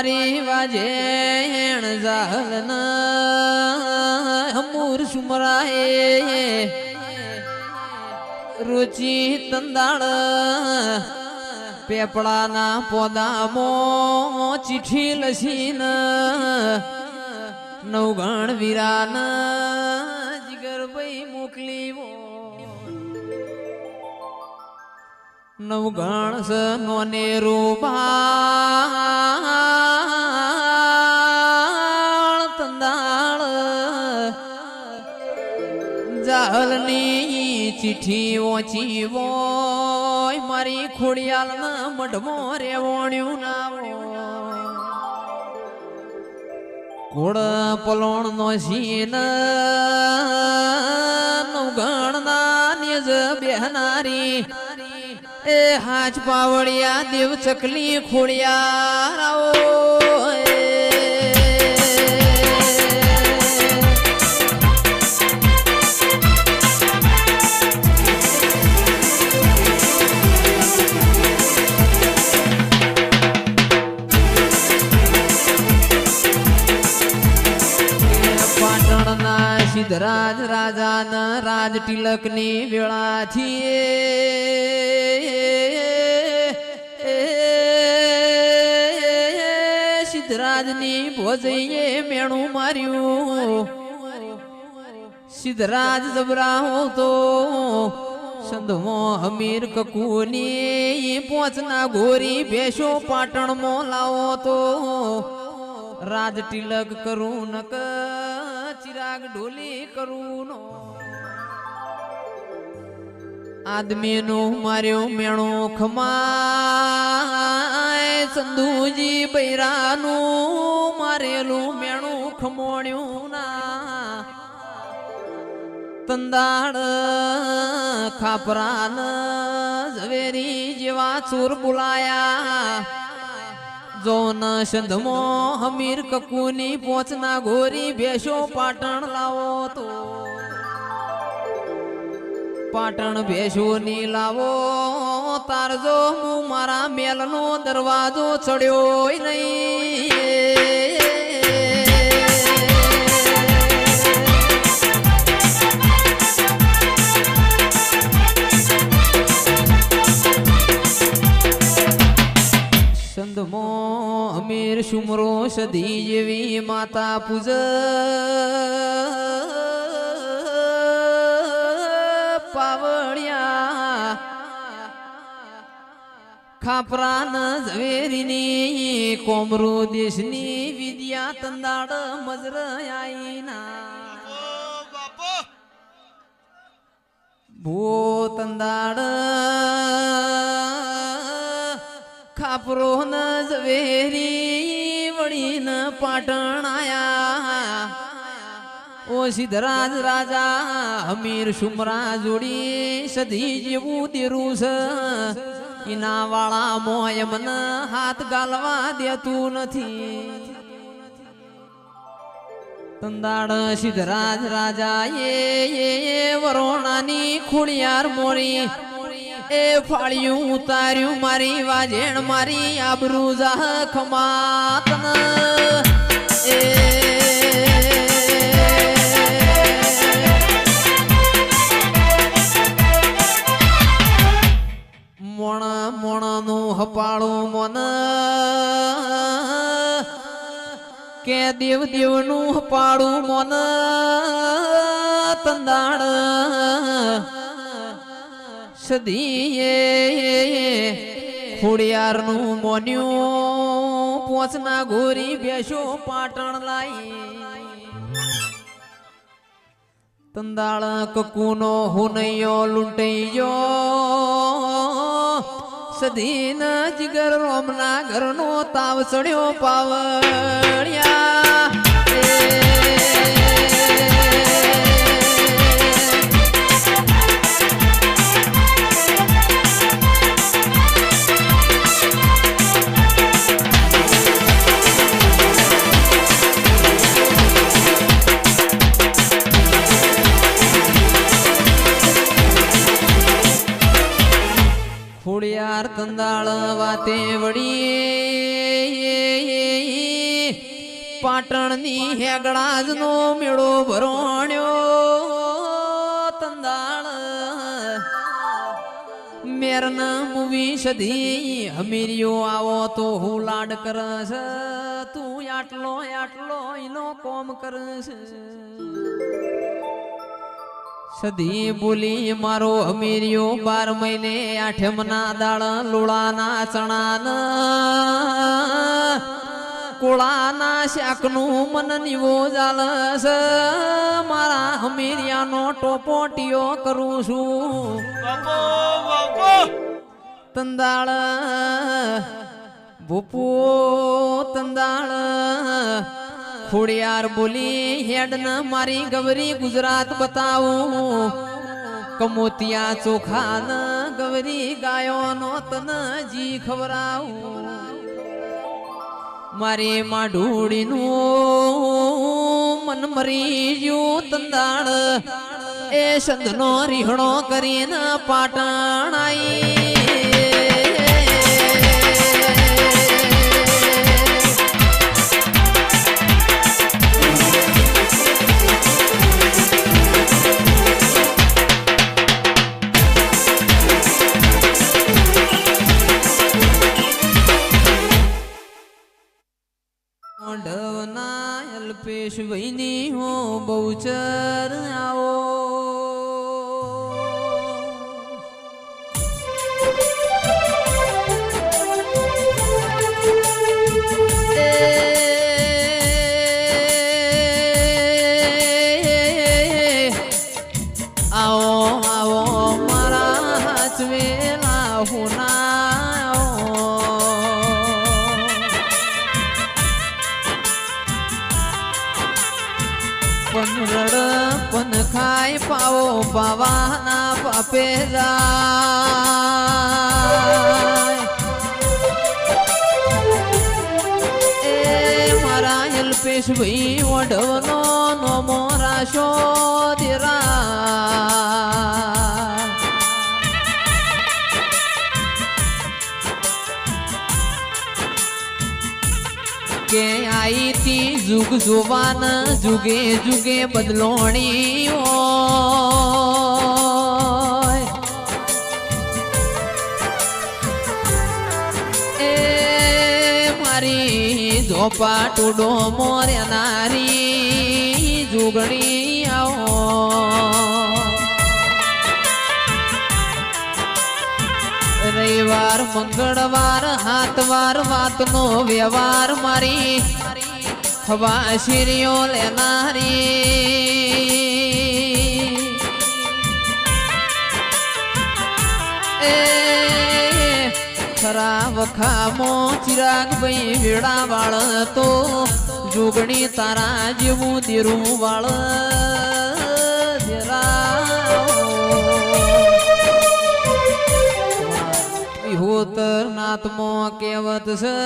મારી વાજેણ જાહલન અમૂર સુમરાએ રુચિ તંદાળ પેપડાના પોદામો ચીઠી લસીન નવગણ વીરાન નવગણ સ નોને રૂબાળ તંદાળ. જાહલની ચીઠી ઓછી વોય મારી ખોડિયાલના મઢમો રેવણ્યું ના કોડ પલોણ નો સીન નવગણ ના નિજ બેહનારી એ હાચ પાવડિયા દેવ ચકલી ખોડિયા રાવો એ. પાટણના સિદ્ધરાજ રાજાના સિદ્ધરાજની ભોજઈએ મેણું માર્યું. સિદ્ધરાજ જબરાહો તો સંધમો અમીર કકુની પોચના ગોરી ભેશો પાટણમાં લાવો તો રાજ તિલક કરું નક, ચિરાગ ઢોલી કરું નો આદમીનું માર્યો મેણો ખમાય, સંધુજી બૈરાનું. મારેલું મેણું ખમોણ્યું ના. તંદાળ ખાપરાન ઝવેરી જેવા ચૂર બોલાયા. જોન સંધમો હમીર કકુની પોચના ગોરી ભેશો પાટણ લાવો તો. પાટણ ભેશો ની લાવો તારજો, હું મારા મેલનો દરવાજો ચડ્યો નહીં. અમીર સુમરો સધી જેવી માતા પૂજ. પાવળિયા ખાપરાન ઝવેરીની કોમરો દેશની વિદ્યા તંદાડ મજર આઈના ભૂ તંદાડ ખાપરો ન ઝવેરી વળીન પાટણ આયા. ઓ સિદ્ધરાજ રાજા હમીર સુમરા જોડી સધી જેવું દેરું છે ઇના વાળા મોય મને હાથ ગાલવા દેતું નથી. તંદાડ સિદ્ધરાજ રાજા એ વરોણાની ખોડિયાર મોરી એ ફાળ્યું ઉતાર્યું મારી વાજેણ, મારી આબરૂ જાહ એ હપાળું મન. કે દેવ દેવનું હપાળું મન. સદીએ ખોડિયારનું મોન્યું પોચના ગોરી બેસો પાટણ લાઈ તંદાળ કકુનો હુનૈયો લૂંટૈયો, સદીના જીગર રોમના ઘરનો તાવ ચડ્યો પાવળિયા. ખોડિયાર કંદાળ વાતે વળી પાટણની હેગડાજનો મેળો ભરોણ્યો. તંદાળ મેરન મુવી સધી હમીરિયો આવો તો હું લાડ કરશ તું આટલો આટલો એનો કોમ કરસ. સધી બોલી મારો અમીરિયો બાર મહિને આઠમના દાળ લોળાના ચણાના. કોળાના શાકનું મન નિવો જાલસ. મારા અમીરિયાનો ટોપોટીઓ કરું છું. તંદાળ ભૂપો તંદાળ. ખોડિયાર બોલી, હેડ ન મારી ગવરી, ગુજરાત બતાવું. કમોતિયા ચોખા ન ગવરી ગાયો નો તન જી ખવરાવું. મારે માઢુડીનું મન મરી ગયું તંદાળ. એ સંધનો રીહણો કરીને પાટણ આઈ Shivini ખાય પવાના પપે જાય એ મારા અલ્પેશ ભાઈ વઢવનો કે આઈ તી જુગ જોવાન, જુગે જુગે બદલોણી એ મારી ઝોપા ટુડો મોર્યા નારી, જુગણી મંગળવાર હાથવાર, વાતનો વ્યવહાર મારી. હવા શીરીઓ લેનારી. એ ખરા ચિરાગ ભાઈ વેડા વાળ તો જોગણી તારા જેવું દેરું વાળ. વિહોતર નાથમો કેવત છે,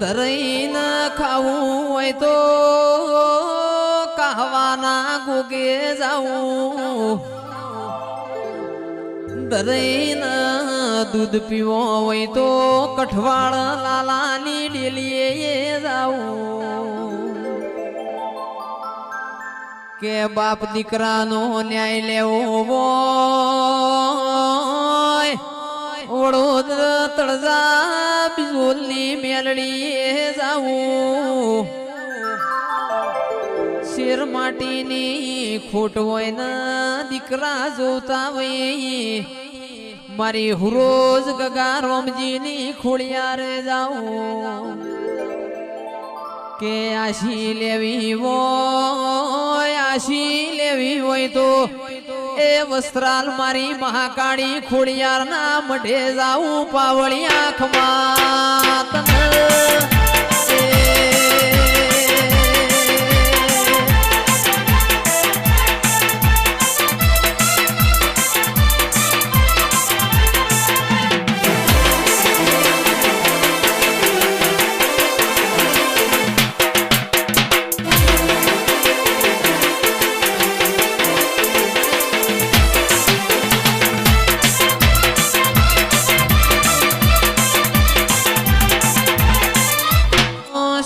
ધરઈ ન ખાવું હોય તો કહવાના ગોગે જાવું દરેન દૂધ પીવો હોય તો કઠવાળ લાલાની ડેલીએ જાવું કે બાપ દીકરાનો ન્યાય લેવો મેલડીએ જાવું. શેર માટીની ખોટ હોય ના દીકરા જોતા હોય. મારી હુરોજ ગગા રોમજીની ખોળિયારે જાઉં કે આશી લેવી હોય, આશી લેવી હોય તો એ વસ્ત્રાલ મારી મહાકાળી ખોડિયારના મઢે જાઉં પાવળી આંખમાં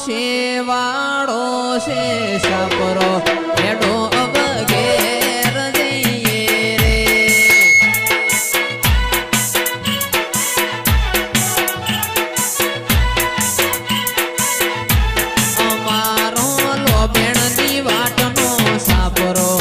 છે સપરો એડો અબ ઘેર જઈએ રે. અમારો લોબેણની વાટનો સાપરો